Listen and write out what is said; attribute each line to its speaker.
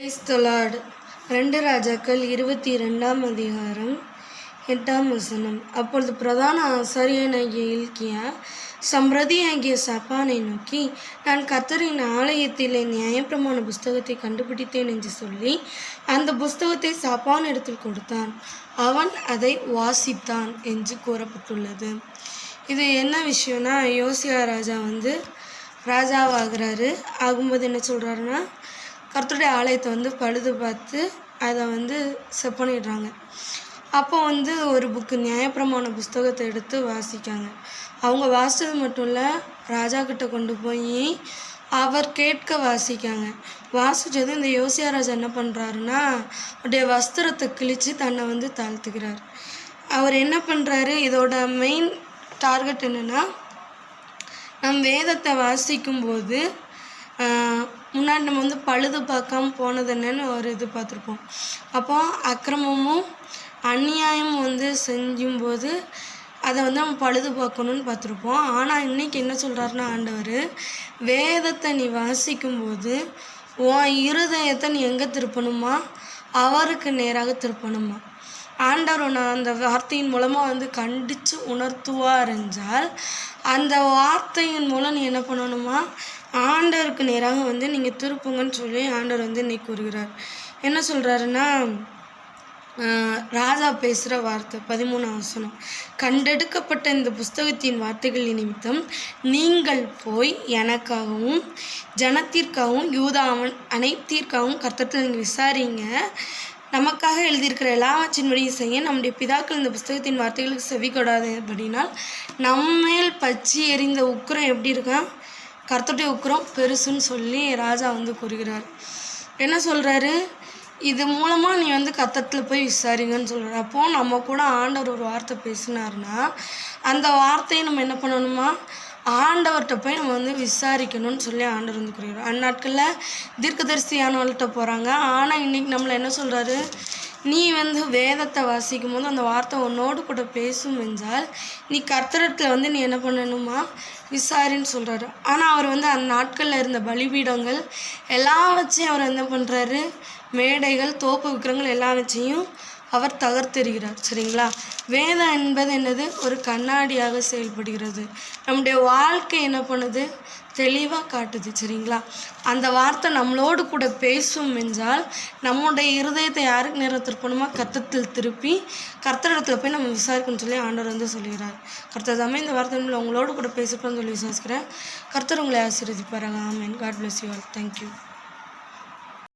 Speaker 1: கிறிஸ்தலாட் ரெண்டு ராஜாக்கள் இருபத்தி ரெண்டாம் அதிகாரம் எட்டாம் வசனம். அப்பொழுது பிரதான ஆசாரியனாகிய இல்கியா சம்பிரதியாகிய சப்பானை நோக்கி நான் கத்தரின் ஆலயத்திலே நியாயப்பிரமாண புஸ்தகத்தை கண்டுபிடித்தேன் என்று சொல்லி அந்த புஸ்தகத்தை சப்பான் இடத்தில் கொடுத்தான். அவன் அதை வாசித்தான் என்று கூறப்பட்டுள்ளது. இது என்ன விஷயம்னா யோசியா ராஜா வந்து ராஜாவாகிறாரு. ஆகும்போது என்ன சொல்கிறாருன்னா கர்த்தருடைய ஆலயத்தை வந்து பழுது பார்த்து அதை வந்து செப் பண்ணிடுறாங்க. அப்போ வந்து ஒரு புக்கு நியாயப்பிரமாண புஸ்தகத்தை எடுத்து வாசிக்காங்க. அவங்க வாசித்தது மட்டும் இல்லை ராஜா கிட்ட கொண்டு போய் அவர் கேட்க வாசிக்காங்க. வாசித்தது இந்த யோசியா ராஜா என்ன பண்ணுறாருன்னா அவருடைய வஸ்திரத்தை கிழித்து தன்னை வந்து தாழ்த்துக்கிறார் அவர் என்ன பண்ணுறாரு இதோட மெயின் டார்கெட் என்னென்னா நம் வேதத்தை வாசிக்கும்போது முன்னாடி நம்ம வந்து பழுது பார்க்காம போனது என்னன்னு ஒரு இது பார்த்துருப்போம். அப்போ அக்கிரமமும் அநியாயமும் வந்து செஞ்சும்போது அதை வந்து நம்ம பழுது பார்க்கணுன்னு பார்த்துருப்போம். ஆனால் இன்றைக்கி என்ன சொல்கிறாருன்னா ஆண்டவர் வேதத்தை நீ வாசிக்கும்போது உன் இருதயத்தை நீ எங்கே திருப்பணுமா? அவருக்கு நேராக திருப்பணுமா? ஆண்டவர் உன்னை அந்த வார்த்தையின் மூலமாக வந்து கண்டித்து உணர்த்துவார் என்றால் அந்த வார்த்தையின் மூலம் நீ என்ன பண்ணணுமா? ஆண்டவருக்கு நேராக வந்து நீங்கள் திருப்புங்கன்னு சொல்லி ஆண்டவர் வந்து இன்னைக்கு கூறுகிறார். என்ன சொல்கிறாருன்னா ராஜா பேசுகிற வார்த்தை பதிமூணு வசனம். கண்டெடுக்கப்பட்ட இந்த புஸ்தகத்தின் வார்த்தைகள் நிமித்தம் நீங்கள் போய் எனக்காகவும் ஜனத்திற்காகவும் யூதாவன் அனைத்திற்காகவும் கர்த்தத்தில் நீங்கள் விசாரிங்க. நமக்காக எழுதியிருக்கிற எல்லாவற்றின்படியும் செய்ய நம்முடைய பிதாக்கள் இந்த புஸ்தகத்தின் வார்த்தைகளுக்கு செவி கொடாதபடினால் நம்மேல் பச்சி எரிந்த உக்கிரம் எப்படி இருக்கான் கர்த்தருடைய உக்கிரம் பெருசுன்னு சொல்லி ராஜா வந்து கூறுகிறார். என்ன சொல்கிறாரு இது மூலமாக நீ வந்து கத்தத்தில் போய் விசாரிங்கன்னு சொல்கிற அப்போது நம்ம கூட ஆண்டவர் ஒரு வார்த்தை பேசினாருன்னா அந்த வார்த்தையை நம்ம என்ன பண்ணணுமா? ஆண்டவர்கிட்ட போய் நம்ம வந்து விசாரிக்கணும்னு சொல்லி ஆண்டவர் வந்து கூறுகிறார். அந்நாட்களில் தீர்க்கதரிசியானவள்கிட்ட போகிறாங்க ஆனால் இன்றைக்கி நம்மளை என்ன சொல்கிறாரு நீ வந்து வேதத்தை வாசிக்கும் போது அந்த வார்த்தை உன்னோடு கூட பேசும் என்றால் நீ கர்த்தரத்தில் வந்து நீ என்ன பண்ணணுமா? விசாரின்னு சொல்கிறாரு ஆனால் அவர் வந்து அந்த நாட்களில் இருந்த பலிபீடங்கள் எல்லாம் வச்சு அவர் என்ன பண்ணுறாரு மேடைகள் தோப்பு விக்கிரங்கள் எல்லா வச்சையும் அவர் தகர்த்தெறிகிறார். சரிங்களா? வேதம் என்பது என்னது? ஒரு கண்ணாடியாக செயல்படுகிறது. நம்முடைய வாழ்க்கை என்ன பண்ணுது? தெளிவாக காட்டுது. சரிங்களா? அந்த வார்த்தை நம்மளோடு கூட பேசும் என்றால் நம்முடைய இருதயத்தை யாருக்கு நேரம் திருப்பணுமா கர்த்தத்தில் திருப்பி கர்த்தரிடத்தில் போய் நம்ம விசாரிக்கணும்னு சொல்லி ஆண்டவர் வந்து சொல்கிறார் கர்த்தர் தாமே இந்த வார்த்தை உங்களோடு கூட பேசிப்போன்னு சொல்லி விசாரிக்கிறேன் கர்த்தர் உங்களை ஆசீர்வதிப்பாருங்க ஆமேன். God bless you all thank you